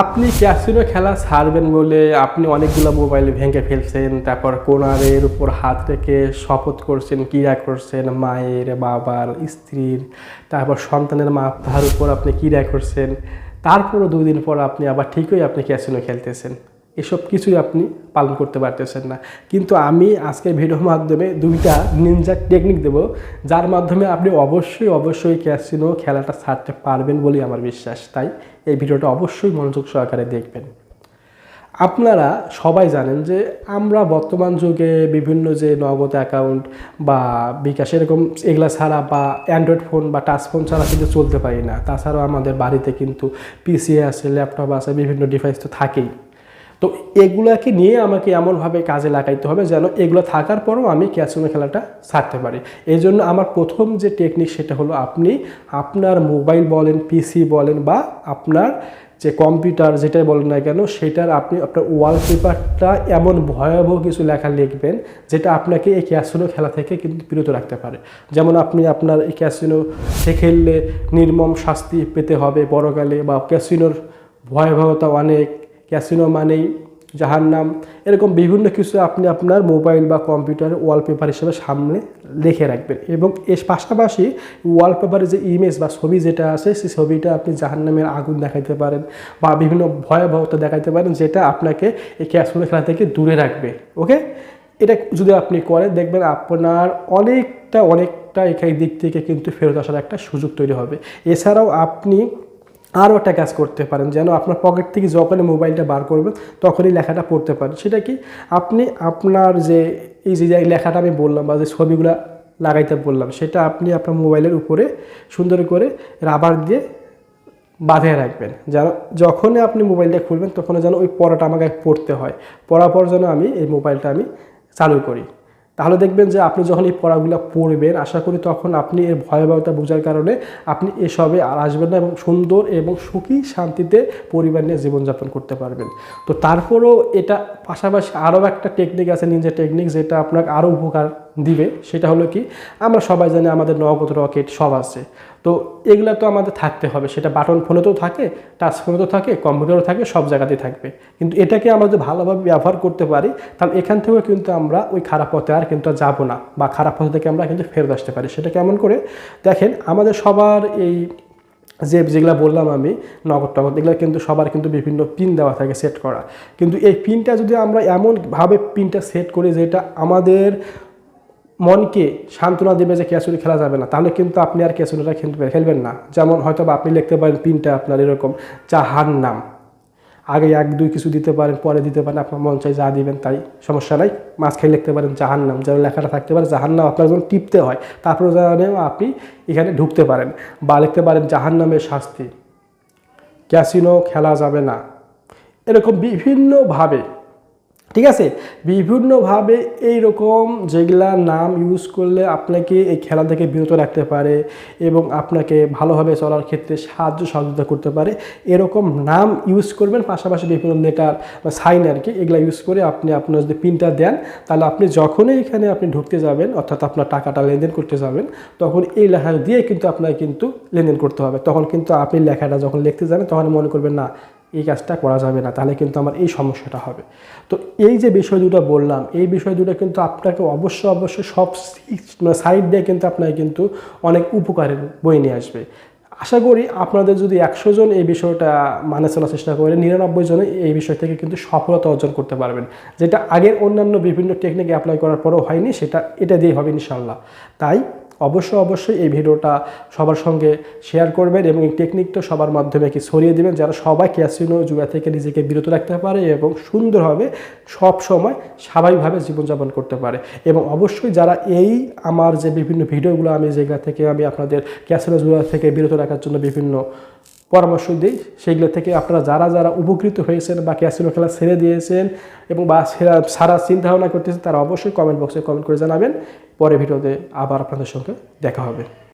আপনি ক্যাসিনো খেলা ছাড়বেন বলে আপনি অনেকগুলো মোবাইল ভেঙে ফেলছেন, তারপর কোনারের উপর হাত রেখে শপথ করছেন, ক্রীড়া করছেন, মায়ের, বাবার, স্ত্রীর, তারপর সন্তানের মাথার উপর আপনি ক্রীড়া করছেন, তারপরও দুদিন পর আপনি আবার ঠিকই আপনি ক্যাসিনো খেলতেছেন। এসব কিছুই আপনি পালন করতে পারতেছেন না। কিন্তু আমি আজকের ভিডিওর মাধ্যমে দুইটা নিনজা টেকনিক দেব, যার মাধ্যমে আপনি অবশ্যই অবশ্যই ক্যাসিনো খেলাটা ছাড়তে পারবেন বলেই আমার বিশ্বাস। তাই এই ভিডিওটা অবশ্যই মনোযোগ সহকারে দেখবেন। আপনারা সবাই জানেন যে আমরা বর্তমান যুগে বিভিন্ন যে নগদ অ্যাকাউন্ট বা বিকাশ এরকম এগুলা ছাড়া বা অ্যান্ড্রয়েড ফোন বা টাচ ফোন ছাড়া কিন্তু চলতে পারি না। তাছাড়াও আমাদের বাড়িতে কিন্তু পিসি আছে ল্যাপটপ আছে, বিভিন্ন ডিভাইস তো থাকেই। তো এগুলাকে নিয়ে আমাকে এমনভাবে কাজে লাগাইতে হবে যেন এগুলো থাকার পরও আমি ক্যাসিনো খেলাটা ছাড়তে পারি। এই জন্য আমার প্রথম যে টেকনিক সেটা হলো আপনি আপনার মোবাইল বলেন পিসি বলেন বা আপনার যে কম্পিউটার যেটাই বলেন না কেন, সেটার আপনি আপনার ওয়ালপেপারটা এমন ভয়াবহ কিছু লেখা লিখবেন যেটা আপনাকে এই ক্যাসিনো খেলা থেকে কিন্তু বিরত রাখতে পারে। যেমন আপনি আপনার এই ক্যাসিনো খেললে নির্মম শাস্তি পেতে হবে বড়কালে বা ক্যাসিনোর ভয়াবহতা অনেক ক্যাসিনো মানেই জাহান্নাম। এরকম বিভিন্ন কিছু আপনি আপনার মোবাইল বা কম্পিউটারে ওয়ালপেপার হিসেবে সামনে লিখে রাখবেন এবং এর পাশাপাশি ওয়ালপেপারে যে ইমেজ বা ছবি যেটা আছে, সেই ছবিটা আপনি জাহান্নামের আগুন দেখাইতে পারেন বা বিভিন্ন ভয়াবহতা দেখাইতে পারেন যেটা আপনাকে এই ক্যাসিনো খেলা থেকে দূরে রাখবে ওকে এটা যদি আপনি করেন, দেখবেন আপনার অনেকটা অনেকটা এখানে দিক থেকে কিন্তু ফেরত আসার একটা সুযোগ তৈরি হবে। এছাড়াও আপনি আরও একটা কাজ করতে পারেন, যেন আপনার পকেট থেকে যখনই মোবাইলটা বার করবেন তখনই লেখাটা পড়তে পারেন। সেটা কি? আপনি আপনার যে, এই যে লেখাটা আমি বললাম বা যে ছবিগুলো লাগাইতে বললাম, সেটা আপনি আপনার মোবাইলের উপরে সুন্দর করে রাবার দিয়ে বাঁধিয়ে রাখবেন। যেন যখনই আপনি মোবাইলটা খুলবেন তখন যেন ওই পড়াটা আমাকে পড়তে হয়। পড়ার পর যেন আমি এই মোবাইলটা আমি চালু করি। তাহলে দেখবেন যে আপনি যখন এই পড়াগুলো পড়বেন, আশা করি তখন আপনি এর ভয়াবহতা বোঝার কারণে আপনি এসবে আর আসবেন না এবং সুন্দর এবং সুখী শান্তিতে পরিবার নিয়ে জীবনযাপন করতে পারবেন। তো তারপরও এটা পাশাপাশি আরও একটা টেকনিক আছে নিজের টেকনিক যেটা আপনাকে আরও উপকার দিবে, সেটা হলো কি, আমরা সবাই জানি আমাদের নগদ রকেট সব আছে। তো এগুলা তো আমাদের থাকতে হবে, সেটা বাটন ফোনেতেও থাকে, টাচ ফোনেতেও থাকে, কম্পিউটারও থাকে, সব জায়গাতেই থাকবে। কিন্তু এটাকে আমরা যদি ভালোভাবে ব্যবহার করতে পারি, তাহলে এখান থেকেও কিন্তু আমরা ওই খারাপ পথে আর কিন্তু যাব না, বা খারাপ পথে থেকে আমরা কিন্তু ফেরত আসতে পারি। সেটা কেমন করে? দেখেন, আমাদের সবার এই যে যেগুলো বললাম আমি, নগদ টগদ, এগুলো কিন্তু সবার কিন্তু বিভিন্ন পিন দেওয়া থাকে সেট করা। কিন্তু এই পিনটা যদি আমরা এমনভাবে পিনটা সেট করি, যেটা আমাদের মনকে সান্ত্বনা দেবে যে ক্যাসুলি খেলা যাবে না। তাহলে কিন্তু আপনি আর ক্যাসুরিটা খেলবে খেলবেন না। যেমন হয়তো আপনি লিখতে পারেন পিনটা আপনার এরকম চাহার নাম আগে এক, দুই কিছু দিতে পারেন, পরে দিতে পারেন, আপনার মন চাই যা দিবেন তাই, সমস্যা নাই। মাঝখানে লিখতে পারেন জাহান নাম যেন লেখাটা থাকতে পারে জাহান নাম আপনার যখন টিপতে হয়। তারপরে যেন আপনি এখানে ঢুকতে পারেন বা লিখতে পারেন জাহান নামের শাস্তি। ক্যাসিনো খেলা যাবে না। এরকম বিভিন্নভাবে ঠিক আছে? বিভিন্নভাবে এই রকম যেগুলা নাম ইউজ করলে আপনাকে এই খেলা থেকে বিরত রাখতে পারে এবং আপনাকে ভালোভাবে চলার ক্ষেত্রে সাহায্য সহযোগিতা করতে পারে। এরকম নাম ইউজ করবেন, পাশাপাশি বিভিন্ন লেটার বা সাইন আর কি এগুলো ইউজ করে আপনি আপনার যদি পিনটা দেন, তাহলে আপনি যখনই এখানে আপনি ঢুকতে যাবেন, অর্থাৎ আপনার টাকাটা লেনদেন করতে যাবেন, তখন এই লেখা দিয়ে কিন্তু আপনাকে কিন্তু লেনদেন করতে হবে। তখন কিন্তু আপনি লেখাটা যখন লিখতে যাবেন, তখন মনে করবেন না এই কাজটা করা যাবে না, তাহলে কিন্তু আমার এই সমস্যাটা হবে। তো এই যে বিষয় দুটো বললাম, এই বিষয় দুটো কিন্তু আপনাকে অবশ্যই অবশ্যই সব সাইড দিয়ে কিন্তু আপনাকে কিন্তু অনেক উপকারের বই নিয়ে আসবে। আশা করি আপনাদের যদি একশো জন এই বিষয়টা মানে চলার চেষ্টা করে নিরানব্বই জনে এই বিষয় থেকে কিন্তু সফলতা অর্জন করতে পারবেন। যেটা আগের অন্যান্য বিভিন্ন টেকনিক অ্যাপ্লাই করার পরেও হয়নি, সেটা, এটা দিয়ে হবে ইনশাল্লাহ তাই অবশ্যই অবশ্যই এই ভিডিওটা সবার সঙ্গে শেয়ার করবেন এবং এই টেকনিকটা সবার মাধ্যমে কি ছড়িয়ে দেবেন যারা সবাই ক্যাসিনো জুয়া থেকে নিজেকে বিরত রাখতে পারে এবং সুন্দরভাবে সব সময় স্বাভাবিকভাবে জীবনযাপন করতে পারে। এবং অবশ্যই যারা এই আমার যে বিভিন্ন ভিডিওগুলো আমি যেগুলো থেকে আমি আপনাদের ক্যাসিনো জুয়া থেকে বিরত রাখার জন্য বিভিন্ন পরামর্শ দিই। সেইগুলো থেকে আপনারা যারা যারা উপকৃত হয়েছেন বা ক্যাসিনো খেলা ছেড়ে দিয়েছেন এবং বা সেরা- সারা চিন্তা ভাবনা করতেছেন, তারা অবশ্যই কমেন্ট বক্সে কমেন্ট করে জানাবেন। পরে ভিডিওতে আবার আপনাদের সঙ্গে দেখা হবে।